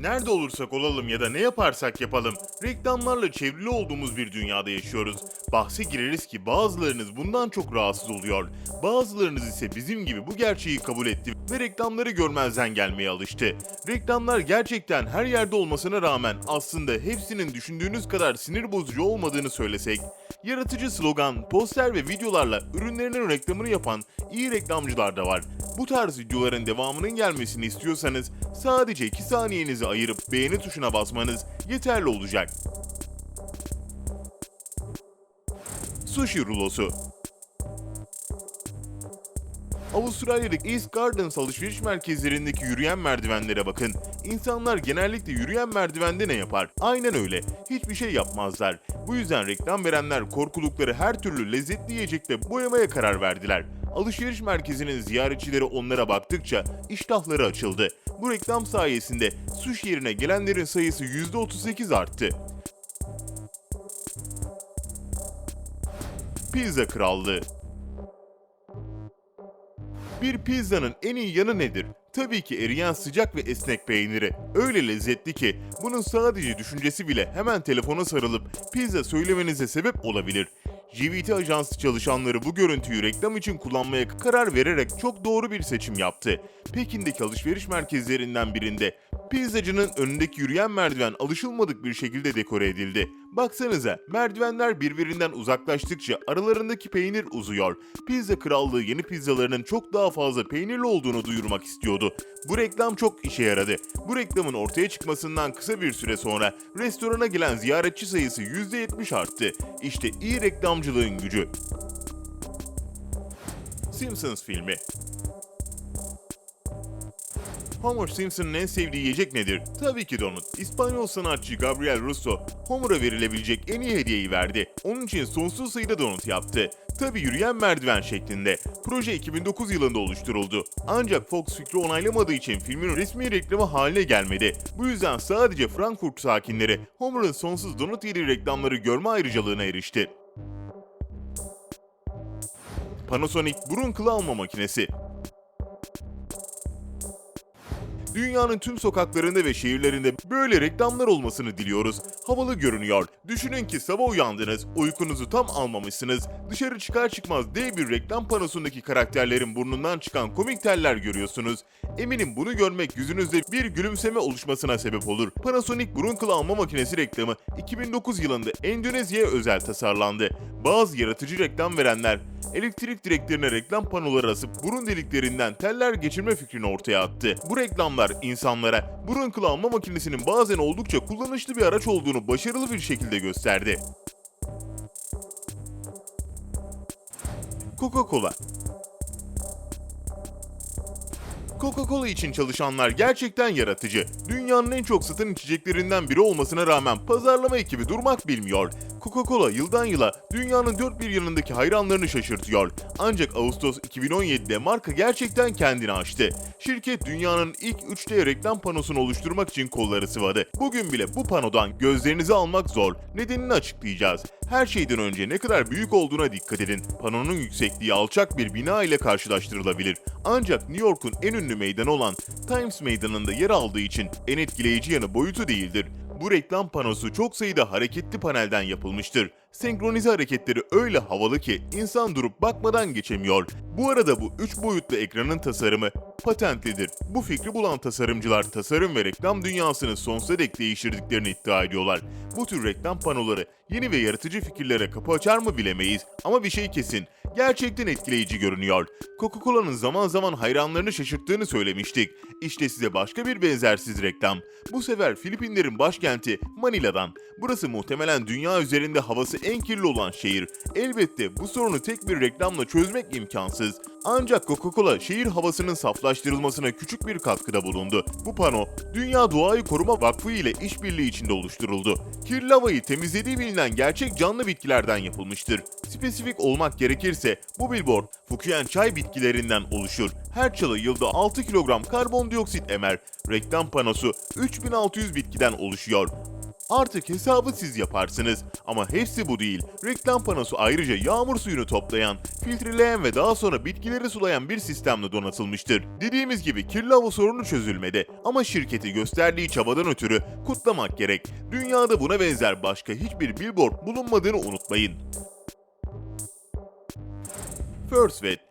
Nerede olursak olalım ya da ne yaparsak yapalım, reklamlarla çevrili olduğumuz bir dünyada yaşıyoruz. Bahse gireriz ki bazılarınız bundan çok rahatsız oluyor. Bazılarınız ise bizim gibi bu gerçeği kabul etti ve reklamları görmezden gelmeye alıştı. Reklamlar gerçekten her yerde olmasına rağmen aslında hepsinin düşündüğünüz kadar sinir bozucu olmadığını söylesek, yaratıcı slogan, poster ve videolarla ürünlerinin reklamını yapan iyi reklamcılar da var. Bu tarz videoların devamının gelmesini istiyorsanız sadece 2 saniyenizi ayırıp beğeni tuşuna basmanız yeterli olacak. Sushi rulosu Avustralya'daki East Gardens alışveriş merkezlerindeki yürüyen merdivenlere bakın. İnsanlar genellikle yürüyen merdivende ne yapar? Aynen öyle. Hiçbir şey yapmazlar. Bu yüzden reklam verenler korkulukları her türlü lezzetli yiyecekle boyamaya karar verdiler. Alışveriş merkezinin ziyaretçileri onlara baktıkça iştahları açıldı. Bu reklam sayesinde sushi yerine gelenlerin sayısı %38 arttı. Pizza Krallığı bir pizzanın en iyi yanı nedir? Tabii ki eriyen sıcak ve esnek peyniri. Öyle lezzetli ki bunun sadece düşüncesi bile hemen telefona sarılıp pizza söylemenize sebep olabilir. GVT ajansı çalışanları bu görüntüyü reklam için kullanmaya karar vererek çok doğru bir seçim yaptı. Pekin'deki alışveriş merkezlerinden birinde pizzacının önündeki yürüyen merdiven alışılmadık bir şekilde dekore edildi. Baksanıza merdivenler birbirinden uzaklaştıkça aralarındaki peynir uzuyor. Pizza Krallığı yeni pizzalarının çok daha fazla peynirli olduğunu duyurmak istiyordu. Bu reklam çok işe yaradı. Bu reklamın ortaya çıkmasından kısa bir süre sonra restorana gelen ziyaretçi sayısı %70 arttı. İşte iyi reklamcılığın gücü. Simpsons filmi Homer Simpson'ın en sevdiği yiyecek nedir? Tabii ki donut. İspanyol sanatçı Gabriel Russo, Homer'a verilebilecek en iyi hediyeyi verdi. Onun için sonsuz sayıda donut yaptı. Tabii yürüyen merdiven şeklinde. Proje 2009 yılında oluşturuldu. Ancak Fox fikri onaylamadığı için filmin resmi reklamı haline gelmedi. Bu yüzden sadece Frankfurt sakinleri Homer'ın sonsuz donut yediği reklamları görme ayrıcalığına erişti. Panasonic burun kılı alma makinesi. Dünyanın tüm sokaklarında ve şehirlerinde böyle reklamlar olmasını diliyoruz. Havalı görünüyor. Düşünün ki sabah uyandınız, uykunuzu tam almamışsınız. Dışarı çıkar çıkmaz dev bir reklam panosundaki karakterlerin burnundan çıkan komik teller görüyorsunuz. Eminim bunu görmek yüzünüzde bir gülümseme oluşmasına sebep olur. Panasonic burun kılı alma makinesi reklamı 2009 yılında Endonezya'ya özel tasarlandı. Bazı yaratıcı reklam verenler elektrik direklerine reklam panoları asıp burun deliklerinden teller geçirme fikrini ortaya attı. Bu reklamlar insanlara burun kılı alma makinesinin bazen oldukça kullanışlı bir araç olduğunu başarılı bir şekilde gösterdi. Coca-Cola Coca-Cola için çalışanlar gerçekten yaratıcı. Dünyanın en çok satan içeceklerinden biri olmasına rağmen pazarlama ekibi durmak bilmiyor. Coca-Cola yıldan yıla dünyanın dört bir yanındaki hayranlarını şaşırtıyor. Ancak Ağustos 2017'de marka gerçekten kendini aştı. Şirket dünyanın ilk 3D reklam panosunu oluşturmak için kolları sıvadı. Bugün bile bu panodan gözlerinizi almak zor. Nedenini açıklayacağız. Her şeyden önce ne kadar büyük olduğuna dikkat edin. Panonun yüksekliği alçak bir bina ile karşılaştırılabilir. Ancak New York'un en ünlü meydanı olan Times Meydanı'nda yer aldığı için en etkileyici yanı boyutu değildir. Bu reklam panosu çok sayıda hareketli panelden yapılmıştır. Senkronize hareketleri öyle havalı ki insan durup bakmadan geçemiyor. Bu arada bu 3 boyutlu ekranın tasarımı patentlidir. Bu fikri bulan tasarımcılar tasarım ve reklam dünyasını sonsuza dek değiştirdiklerini iddia ediyorlar. Bu tür reklam panoları yeni ve yaratıcı fikirlere kapı açar mı bilemeyiz ama bir şey kesin. Gerçekten etkileyici görünüyor. Coca-Cola'nın zaman zaman hayranlarını şaşırttığını söylemiştik. İşte size başka bir benzersiz reklam. Bu sefer Filipinlerin başkenti Manila'dan. Burası muhtemelen dünya üzerinde havası en kirli olan şehir. Elbette bu sorunu tek bir reklamla çözmek imkansız. Ancak Coca-Cola şehir havasının saflaştırılmasına küçük bir katkıda bulundu. Bu pano Dünya Doğayı Koruma Vakfı ile işbirliği içinde oluşturuldu. Kirli havayı temizlediği bilinen gerçek canlı bitkilerden yapılmıştır. Spesifik olmak gerekirse bu billboard Fukuyen çay bitkilerinden oluşur. Her çalı yılda 6 kilogram karbondioksit emer. Reklam panosu 3600 bitkiden oluşuyor. Artık hesabı siz yaparsınız. Ama hepsi bu değil. Reklam panosu ayrıca yağmur suyunu toplayan, filtreleyen ve daha sonra bitkileri sulayan bir sistemle donatılmıştır. Dediğimiz gibi kirli hava sorunu çözülmedi. Ama şirketi gösterdiği çabadan ötürü kutlamak gerek. Dünyada buna benzer başka hiçbir billboard bulunmadığını unutmayın. First Vet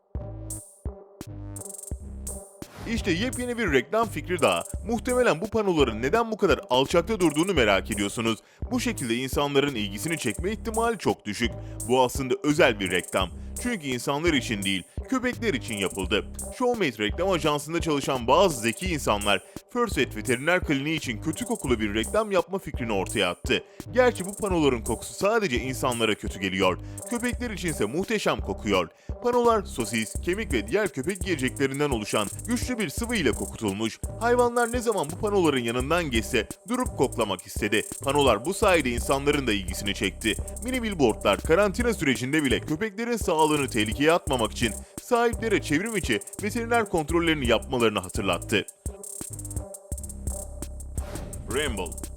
İşte yepyeni bir reklam fikri daha. Muhtemelen bu panoların neden bu kadar alçakta durduğunu merak ediyorsunuz. Bu şekilde insanların ilgisini çekme ihtimali çok düşük. Bu aslında özel bir reklam. Çünkü insanlar için değil, köpekler için yapıldı. Showmate reklam ajansında çalışan bazı zeki insanlar First Vet Veteriner Kliniği için kötü kokulu bir reklam yapma fikrini ortaya attı. Gerçi bu panoların kokusu sadece insanlara kötü geliyor. Köpekler içinse muhteşem kokuyor. Panolar sosis, kemik ve diğer köpek yiyeceklerinden oluşan güçlü bir sıvı ile kokutulmuş. Hayvanlar ne zaman bu panoların yanından geçse durup koklamak istedi. Panolar bu sayede insanların da ilgisini çekti. Mini billboardlar karantina sürecinde bile köpeklerin sağlığını tehlikeye atmamak için sahiplere çevrim içi veteriner kontrollerini yapmalarını hatırlattı. Rainbow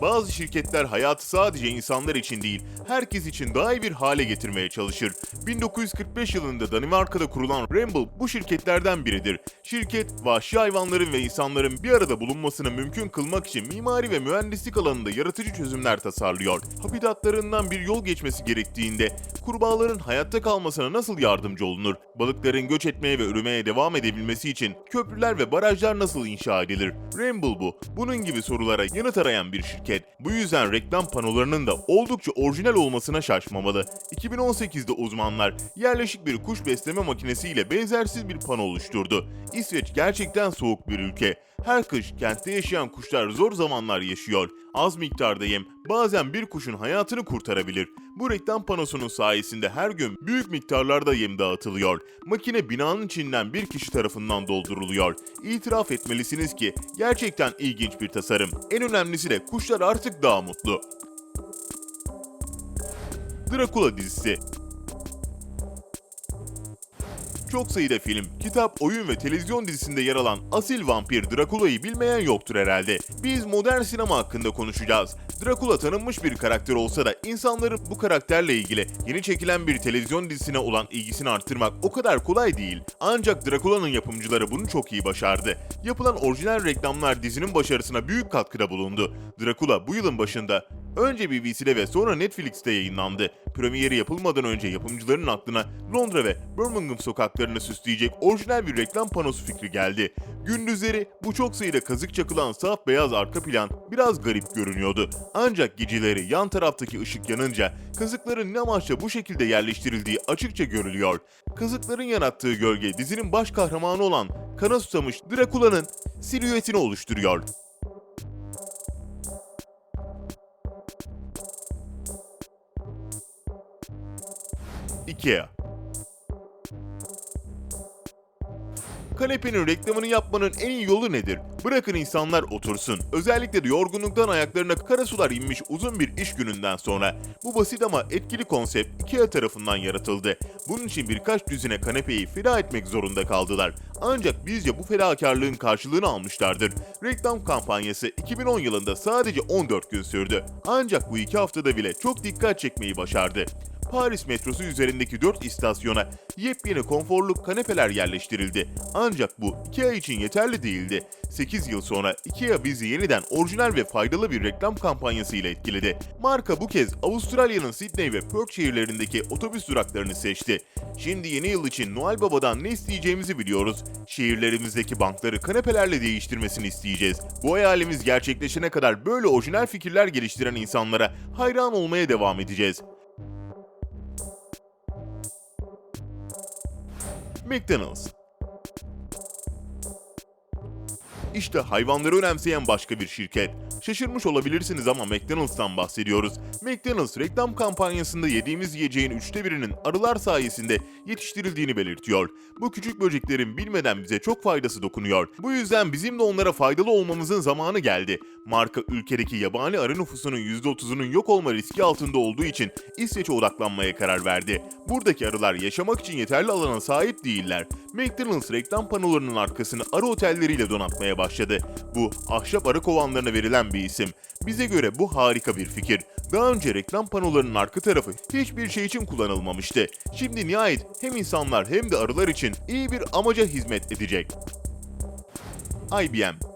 Bazı şirketler hayatı sadece insanlar için değil, herkes için daha iyi bir hale getirmeye çalışır. 1945 yılında Danimarka'da kurulan Rainbow bu şirketlerden biridir. Şirket, vahşi hayvanların ve insanların bir arada bulunmasını mümkün kılmak için mimari ve mühendislik alanında yaratıcı çözümler tasarlıyor. Habitatlarından bir yol geçmesi gerektiğinde kurbağaların hayatta kalmasına nasıl yardımcı olunur? Balıkların göç etmeye ve üremeye devam edebilmesi için köprüler ve barajlar nasıl inşa edilir? Rainbow bu. Bunun gibi sorulara yanıt arayan bir şirket. Bu yüzden reklam panolarının da oldukça orijinal olmasına şaşmamalı. 2018'de uzmanlar yerleşik bir kuş besleme makinesiyle benzersiz bir pano oluşturdu. İsveç gerçekten soğuk bir ülke. Her kış kentte yaşayan kuşlar zor zamanlar yaşıyor. Az miktarda yem bazen bir kuşun hayatını kurtarabilir. Bu reklam panosunun sayesinde her gün büyük miktarlarda yem dağıtılıyor. Makine binanın içinden bir kişi tarafından dolduruluyor. İtiraf etmelisiniz ki gerçekten ilginç bir tasarım. En önemlisi de kuşlar artık daha mutlu. Dracula dizisi çok sayıda film, kitap, oyun ve televizyon dizisinde yer alan asil vampir Drakula'yı bilmeyen yoktur herhalde. Biz modern sinema hakkında konuşacağız. Drakula tanınmış bir karakter olsa da insanların bu karakterle ilgili yeni çekilen bir televizyon dizisine olan ilgisini arttırmak o kadar kolay değil. Ancak Drakula'nın yapımcıları bunu çok iyi başardı. Yapılan orijinal reklamlar dizinin başarısına büyük katkıda bulundu. Drakula bu yılın başında Önce BBC'de ve sonra Netflix'te yayınlandı. Premieri yapılmadan önce yapımcıların aklına Londra ve Birmingham sokaklarını süsleyecek orijinal bir reklam panosu fikri geldi. Gündüzleri bu çok sayıda kazık çakılan saf beyaz arka plan biraz garip görünüyordu. Ancak geceleri yan taraftaki ışık yanınca kazıkların ne amaçla bu şekilde yerleştirildiği açıkça görülüyor. Kazıkların yarattığı gölge dizinin baş kahramanı olan kana susamış Drakula'nın silüetini oluşturuyor. IKEA Kanepenin reklamını yapmanın en iyi yolu nedir? Bırakın insanlar otursun. Özellikle de yorgunluktan ayaklarına kara sular inmiş uzun bir iş gününden sonra. Bu basit ama etkili konsept IKEA tarafından yaratıldı. Bunun için birkaç düzine kanepeyi feda etmek zorunda kaldılar. Ancak bizce bu fedakarlığın karşılığını almışlardır. Reklam kampanyası 2010 yılında sadece 14 gün sürdü. Ancak bu iki haftada bile çok dikkat çekmeyi başardı. Paris metrosu üzerindeki 4 istasyona yepyeni konforlu kanepeler yerleştirildi. Ancak bu IKEA için yeterli değildi. 8 yıl sonra IKEA bizi yeniden orijinal ve faydalı bir reklam kampanyası ile etkiledi. Marka bu kez Avustralya'nın Sydney ve Perth şehirlerindeki otobüs duraklarını seçti. Şimdi yeni yıl için Noel Baba'dan ne isteyeceğimizi biliyoruz. Şehirlerimizdeki bankları kanepelerle değiştirmesini isteyeceğiz. Bu hayalimiz gerçekleşene kadar böyle orijinal fikirler geliştiren insanlara hayran olmaya devam edeceğiz. McDonald's. İşte hayvanları önemseyen başka bir şirket. Şaşırmış olabilirsiniz ama McDonald's'tan bahsediyoruz. McDonald's reklam kampanyasında yediğimiz yiyeceğin üçte birinin arılar sayesinde yetiştirildiğini belirtiyor. Bu küçük böceklerin bilmeden bize çok faydası dokunuyor. Bu yüzden bizim de onlara faydalı olmamızın zamanı geldi. Marka ülkedeki yabani arı nüfusunun %30'unun yok olma riski altında olduğu için İsveç'e odaklanmaya karar verdi. Buradaki arılar yaşamak için yeterli alana sahip değiller. McDonald's reklam panolarının arkasını arı otelleriyle donatmaya başladı. Bu ahşap arı kovanlarına verilen bir isim. Bize göre bu harika bir fikir. Daha önce reklam panolarının arka tarafı hiçbir şey için kullanılmamıştı. Şimdi nihayet hem insanlar hem de arılar için iyi bir amaca hizmet edecek. IBM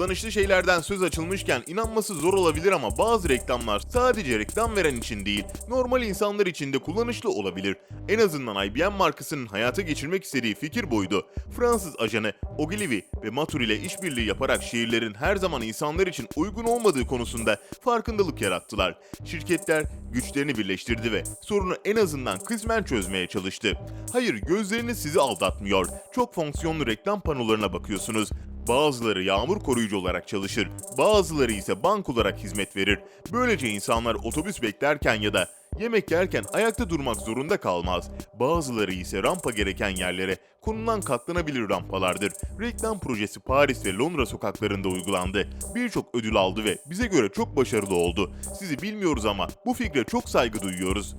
Kullanışlı şeylerden söz açılmışken inanması zor olabilir ama bazı reklamlar sadece reklam veren için değil, normal insanlar için de kullanışlı olabilir. En azından IBM markasının hayata geçirmek istediği fikir buydu. Fransız ajanı Ogilvy ve Matur ile işbirliği yaparak şehirlerin her zaman insanlar için uygun olmadığı konusunda farkındalık yarattılar. Şirketler güçlerini birleştirdi ve sorunu en azından kısmen çözmeye çalıştı. Hayır, gözleriniz sizi aldatmıyor. Çok fonksiyonlu reklam panolarına bakıyorsunuz. Bazıları yağmur koruyucu olarak çalışır, bazıları ise bank olarak hizmet verir. Böylece insanlar otobüs beklerken ya da yemek yerken ayakta durmak zorunda kalmaz. Bazıları ise rampa gereken yerlere konulan katlanabilir rampalardır. Reklam projesi Paris ve Londra sokaklarında uygulandı. Birçok ödül aldı ve bize göre çok başarılı oldu. Sizi bilmiyoruz ama bu fikre çok saygı duyuyoruz.